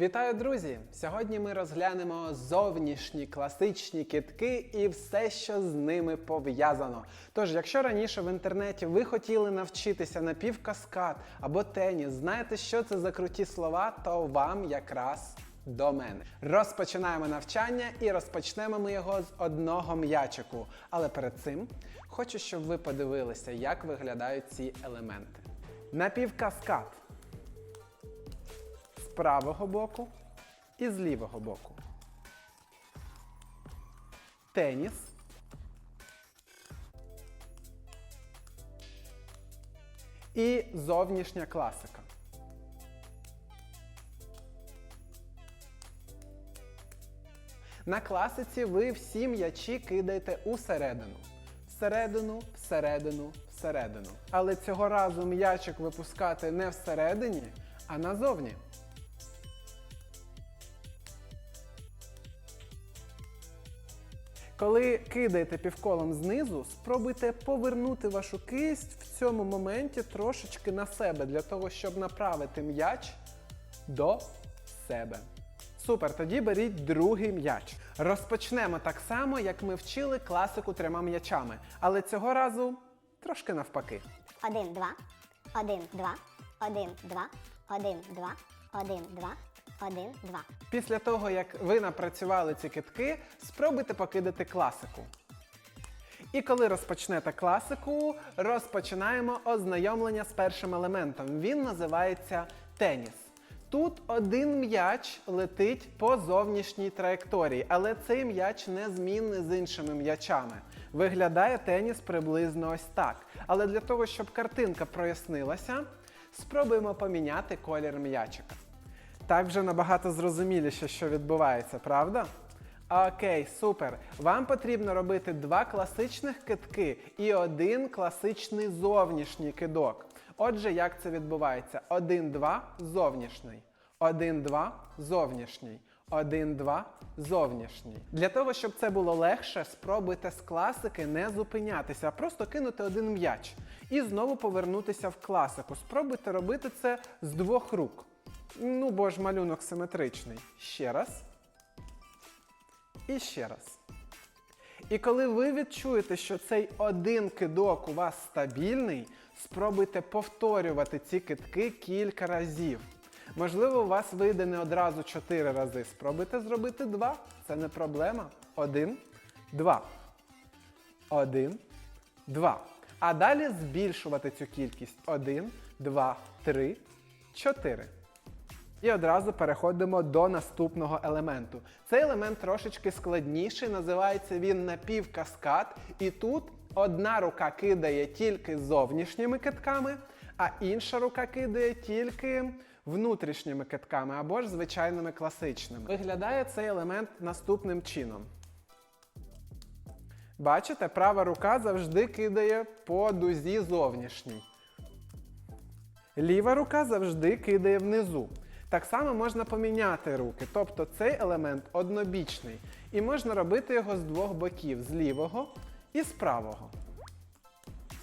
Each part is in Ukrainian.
Вітаю, друзі! Сьогодні ми розглянемо зовнішні класичні китки і все, що з ними пов'язано. Тож, якщо раніше в інтернеті ви хотіли навчитися напівкаскад або теніс, знаєте, що це за круті слова, то вам якраз до мене. Розпочинаємо навчання і розпочнемо ми його з одного м'ячику. Але перед цим хочу, щоб ви подивилися, як виглядають ці елементи. Напівкаскад правого боку і з лівого боку. Теніс. І зовнішня класика. На класиці ви всі м'ячі кидаєте усередину. Всередину, всередину, всередину. Але цього разу м'ячик випускати не всередині, а назовні. Коли кидаєте півколом знизу, спробуйте повернути вашу кисть в цьому моменті трошечки на себе, для того, щоб направити м'яч до себе. Супер, тоді беріть другий м'яч. Розпочнемо так само, як ми вчили класику трьома м'ячами, але цього разу трошки навпаки. Один, два, один, два, один, два, один, два, один, два, один, два. Після того, як ви напрацювали ці китки, спробуйте покидати класику. І коли розпочнете класику, розпочинаємо ознайомлення з першим елементом. Він називається теніс. Тут один м'яч летить по зовнішній траєкторії, але цей м'яч не змінний з іншими м'ячами. Виглядає теніс приблизно ось так. Але для того, щоб картинка прояснилася, спробуємо поміняти колір м'ячика. Так вже набагато зрозуміліше, що відбувається, правда? Окей, супер. Вам потрібно робити два класичних китки і один класичний зовнішній кидок. Отже, як це відбувається? 1-2 зовнішній. 1-2 зовнішній. 1-2 зовнішній. Для того, щоб це було легше, спробуйте з класики не зупинятися, а просто кинути один м'яч. І знову повернутися в класику. Спробуйте робити це з двох рук. Ну, бо ж малюнок симетричний. Ще раз. І ще раз. І коли ви відчуєте, що цей один кидок у вас стабільний, спробуйте повторювати ці китки кілька разів. Можливо, у вас вийде не одразу 4 рази. Спробуйте зробити 2. Це не проблема. Один, два. Один, два. А далі збільшувати цю кількість. Один, два, три, чотири. І одразу переходимо до наступного елементу. Цей елемент трошечки складніший, називається він напівкаскад. І тут одна рука кидає тільки зовнішніми китками, а інша рука кидає тільки внутрішніми китками або ж звичайними класичними. Виглядає цей елемент наступним чином. Бачите, права рука завжди кидає по дузі зовнішній. Ліва рука завжди кидає внизу. Так само можна поміняти руки, тобто цей елемент однобічний. І можна робити його з двох боків з лівого і з правого.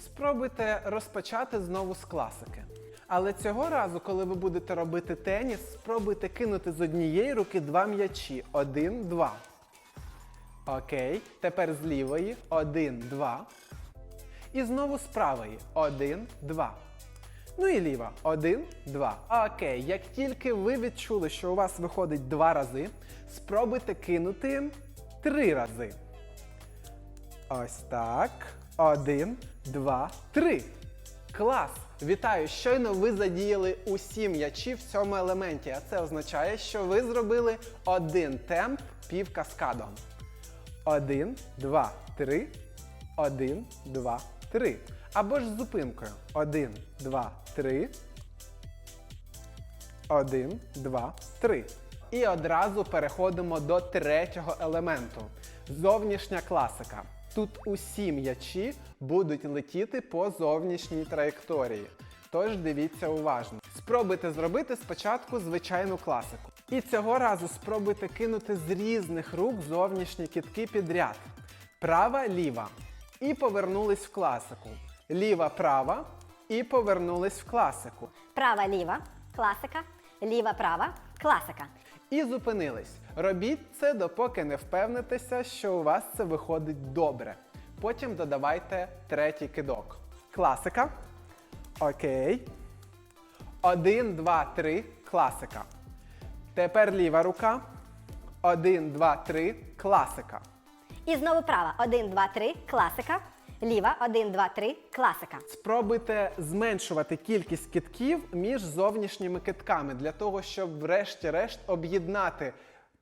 Спробуйте розпочати знову з класики. Але цього разу, коли ви будете робити теніс, спробуйте кинути з однієї руки два м'ячі. Один, два. Окей. Тепер з лівої. Один, два. І знову з правої. Один, два. Ну і ліва. Один, два. Окей, як тільки ви відчули, що у вас виходить два рази, спробуйте кинути три рази. Ось так. Один, два, три. Клас! Вітаю! Щойно ви задіяли усі м'ячі в цьому елементі, а це означає, що ви зробили один темп півкаскадом. Один, два, три. Один, два, три. Або ж з зупинкою. Один, два, три. Один, два, три. І одразу переходимо до третього елементу. Зовнішня класика. Тут усі м'ячі будуть летіти по зовнішній траєкторії. Тож дивіться уважно. Спробуйте зробити спочатку звичайну класику. І цього разу спробуйте кинути з різних рук зовнішні кітки підряд. Права, ліва. І повернулись в класику. Ліва, права. І повернулись в класику. Права, ліва, класика, ліва, права, класика. І зупинились. Робіть це, допоки не впевнитеся, що у вас це виходить добре. Потім додавайте третій кидок. Класика. Окей. Один, два, три. Класика. Тепер ліва рука. Один, два, три. Класика. І знову права. 1, 2, 3. Класика. Ліва. 1, 2, 3. Класика. Спробуйте зменшувати кількість китків між зовнішніми китками для того, щоб врешті-решт об'єднати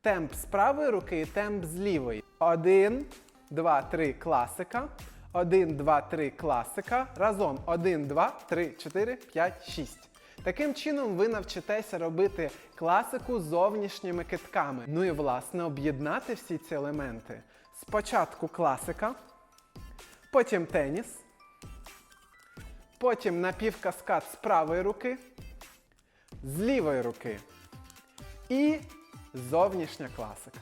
темп з правої руки і темп з лівої. Один, два, три, класика. Один, два, три, класика. Разом. Один, два, три, чотири, п'ять, шість. Таким чином ви навчитеся робити класику зовнішніми китками. Ну і власне об'єднати всі ці елементи. Спочатку класика, потім теніс, Потім напівкаскад з правої руки, з лівої руки і зовнішня класика.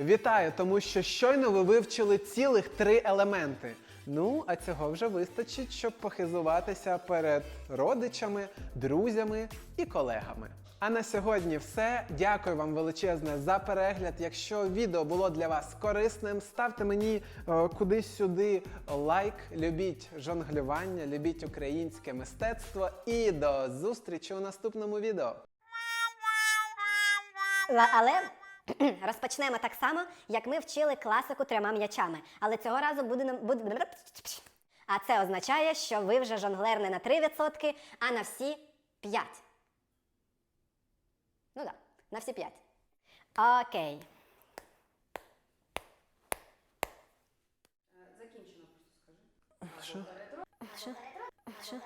Вітаю, тому що щойно ви вивчили цілих три елементи. Ну, а цього вже вистачить, щоб похизуватися перед родичами, друзями і колегами. А на сьогодні все. Дякую вам величезне за перегляд. Якщо відео було для вас корисним, ставте мені е, кудись сюди лайк, любіть жонглювання, любіть українське мистецтво і до зустрічі у наступному відео. Але розпочнемо так само, як ми вчили класику трьома м'ячами. Але цього разу буде нам буде. А це означає, що ви вже жонглер не на 3%, а на всі 5. Ну всі п'ять. на всі 5. Окей. Що? Що? Що?